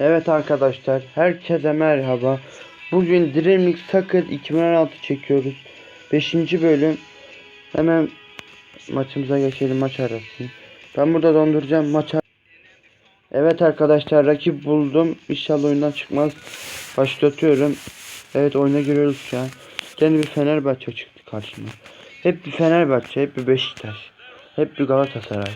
Evet arkadaşlar, herkese merhaba. Bugün Dreamix Soccer 2016 çekiyoruz. 5. bölüm. Hemen maçımıza geçelim maç arası. Ben burada donduracağım maça. Evet arkadaşlar, rakip buldum. İnşallah oyundan çıkmaz. Başlatıyorum. Evet oyuna giriyoruz şu an. Kendi bir Fenerbahçe çıktı karşıma. Hep bir Fenerbahçe, hep bir Beşiktaş. Hep bir Galatasaray.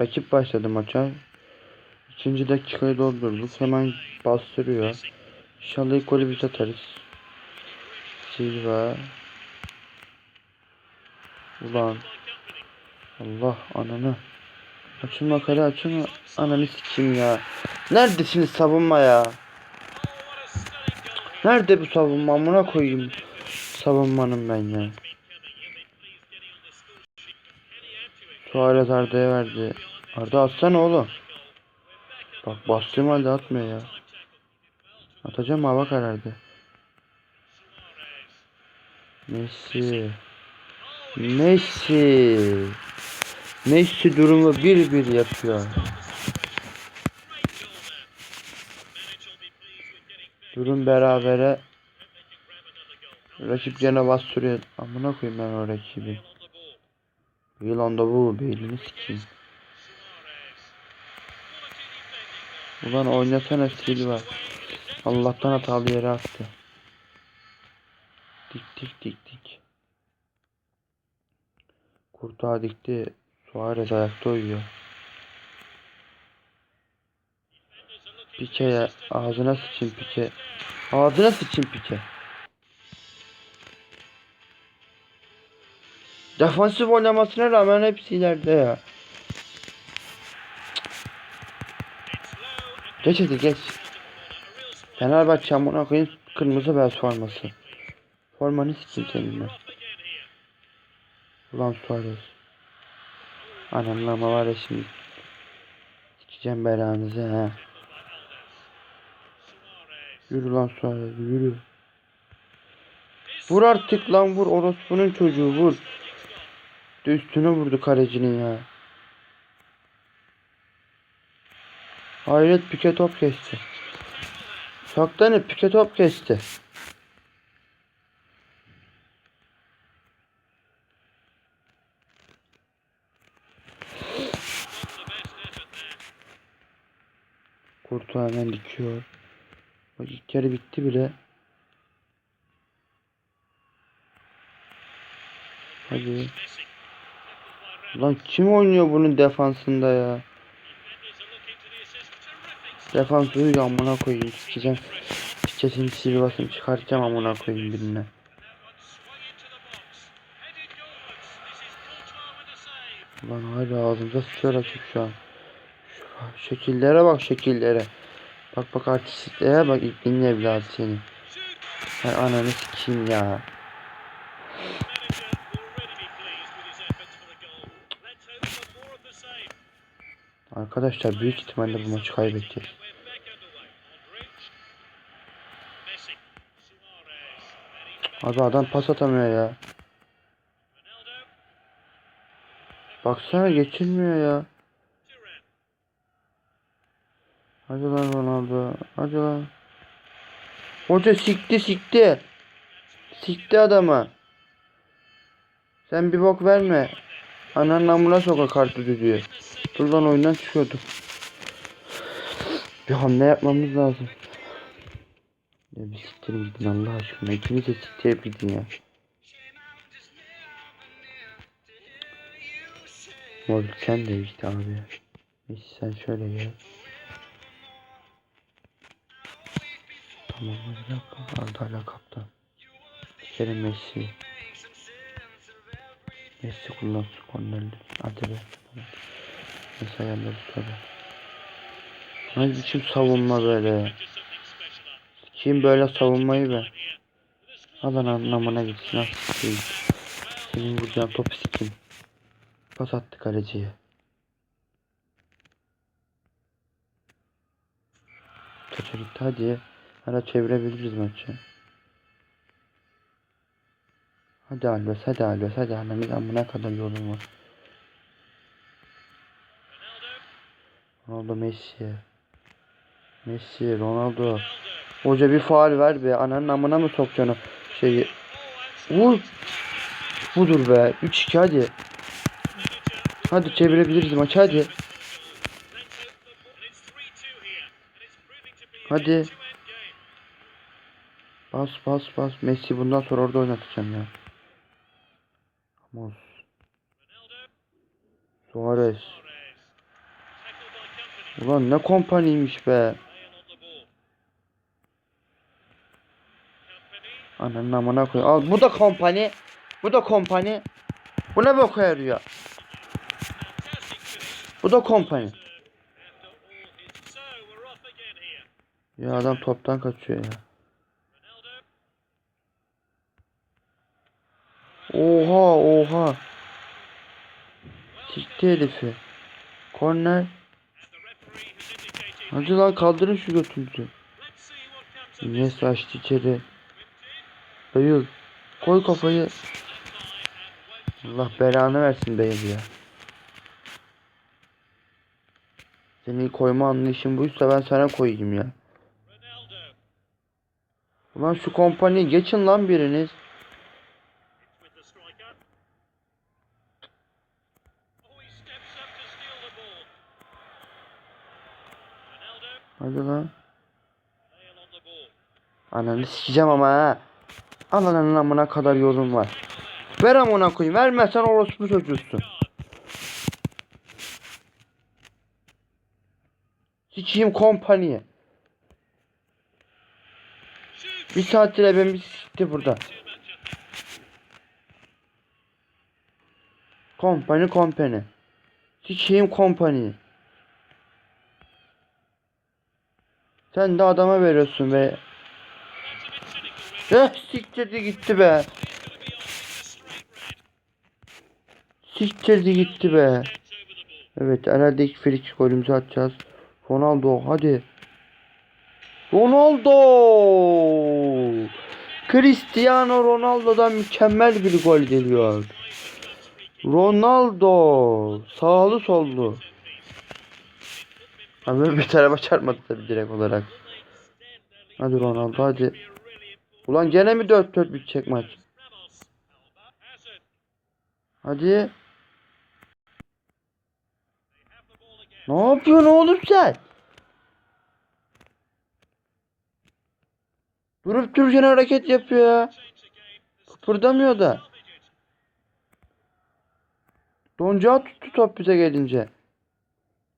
Rakip başladı maça. İkinci dakikayı doldurduk. Hemen bastırıyor. İnşallah ilk golü biz atarız. Silva. Ulan. Allah ananı. Açın bakalım açın. Ananı sikeyim ya. Neredesiniz savunma ya? Nerede bu savunma? Amına koyayım. Savunmanın ben ya. Suarez Arda'ya verdi. Arda atsana oğlum. Bak bastığım halde atmıyor ya. Atacağım hava karardı. Messi. Messi. Messi durumu bir bir yapıyor. Durum berabere. Rakip gene bastırıyor. Amına koyayım ben o rakibi. Yılan da bu beynini sikeyim. Ulan oynasana Silva. Allah'tan hatalı yere attı. Dik dik dik dik. Kurtağı dikti. Suarez ayakta uyuyor. Pike'ye ağzına sıçayım Pike. Ağzına sıçayım Pike. Defansif oynamasına rağmen hepsi ileride ya. Geç hadi geç. Fenerbahçe amına koyayım kırmızı beyaz forması. Formanı sikeyim senin ben. Ulan Suarez. Anamla ama var ya şimdi. Sikeceğim belanızı ha. Yürü lan Suarez yürü. Vur artık lan vur orospunun çocuğu vur. De Üstüne vurdu kalecinin ya. Hayret pike top kesti. Saklanıp pike top kesti. Kurtu hemen dikiyor. Bak ilk yarı bitti bile. Hadi. Lan kim oynuyor bunun defansında ya? Defans uyuyor amına koyayım sikeceğim. Sikeceğim Silva'sını çıkartacağım amına koyayım birine. Lan hala ağzımıza sıçıyor rakip şu an. Şu şekillere bak şekillere. Bak bak artistlere bak İbnin evladı seni. Hay ananı sikeyim ya. Arkadaşlar büyük ihtimalle bu maçı kaybedeceğiz. Abi adam pas atamıyor ya. Baksana geçilmiyor ya. Hadi lan Ronaldo. Hadi lan. Hoca sikti sikti. Sikti adamı. Sen bir bok verme. Ananın amına soka kartı düdüğü. Dur lan oyundan çıkıyorduk. Bir hamle yapmamız lazım. Ya bir siktirin gidin Allah aşkına. İkiniz de siktirip gidin ya. Moruk sen de işte abi. Neyse sen şöyle gel. Tamam bir dakika. Arda hala kaptan. Kerim Messi. Messi kullansın kornerli. Hadi be. Messi ayarları sonra. Ne biçim savunma böyle. Kim böyle savunmayı be. Alın anlamına gitsin. Senin vuracağın topu sikeyim. Pas attı kaleciye. Kaça gitti hadi. Hala çevirebiliriz maçı. Hadi Alves hadi Alves hadi Alves amına kadar yolun var. Ronaldo Messi. Messi Ronaldo. Hoca bir faal ver be. Ananın amına mı sokacaksın şeyi? Vur. Budur be. 3-2 hadi. Hadi çevirebiliriz maçı hadi. Hadi. Bas bas bas. Messi bundan sonra orada oynatacağım ya. Ramos. Suarez. Ulan ne kompaniymiş be. Ananın amına koy. Al bu da kompani. Bu da kompani. Bu ne boka yarıyor? Bu da kompani. Ya adam toptan kaçıyor ya. Oha oha. Sikti herifi. Korner. Hadi lan kaldırın şu götünüzü. Ines açtı içeri. Bayıl. Koy kafayı. Allah belanı versin Bayıl ya. Senin koyma anlayışın buysa ben sana koyayım ya. Ulan şu kompanyayı geçin lan biriniz. Hadi lan. Ananı sikeceğim ama ha. Ananın amına kadar yolun var. Ver amına koyayım. Vermezsen orospu çocuğusun. Sikeyim kompaniye. Bir saattir ebemiz sikti burada. Kompani kompani. Sikeyim kompani. Sen de adama veriyorsun be. Eh siktirdi gitti be. Siktirdi gitti be. Evet herhalde ilk free golümüzü atacağız. Ronaldo hadi. Ronaldo. Cristiano Ronaldo'dan mükemmel bir gol geliyor. Ronaldo. Sağlı sollu. Abi bir tarafa çarpmadı tabi direkt olarak. Hadi Ronaldo hadi. Ulan gene mi 4-4 bitecek maç? Hadi. Ne yapıyorsun oğlum sen? Durup dururken hareket yapıyor ya. Kıpırdamıyor da. Doncağı tuttu top bize gelince.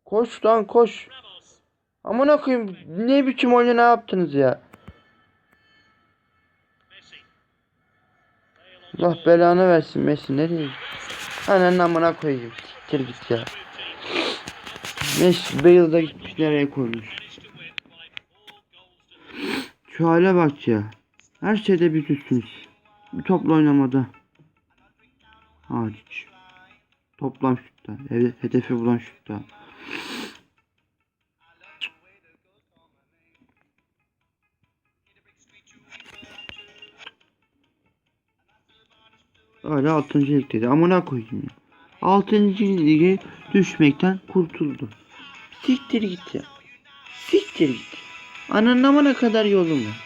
Koş lan koş. Amına koyayım ne biçim oyunu ne yaptınız ya? Allah belanı versin Messi nereye? Ananın amına koyayım. Siktir git ya. Messi Bale da gitmiş nereye koymuş. Şu hale bak ya. Her şeyde bir üstünüz. Bir topla oynamada. Hariç. Toplam şutta. Hedefi bulan şutta. Öyle 6. lig dedi. Amına koyayım ya. 6. lige düşmekten kurtuldu. Siktir git ya. Siktir git. Ananın kadar yolum var.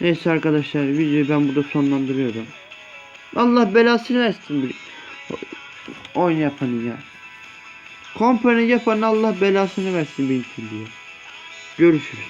Neyse arkadaşlar videoyu ben burada sonlandırıyorum. Allah belasını versin bir oyun yapanı ya. Kompany yapan Allah belasını versin bir diye. Görüşürüz.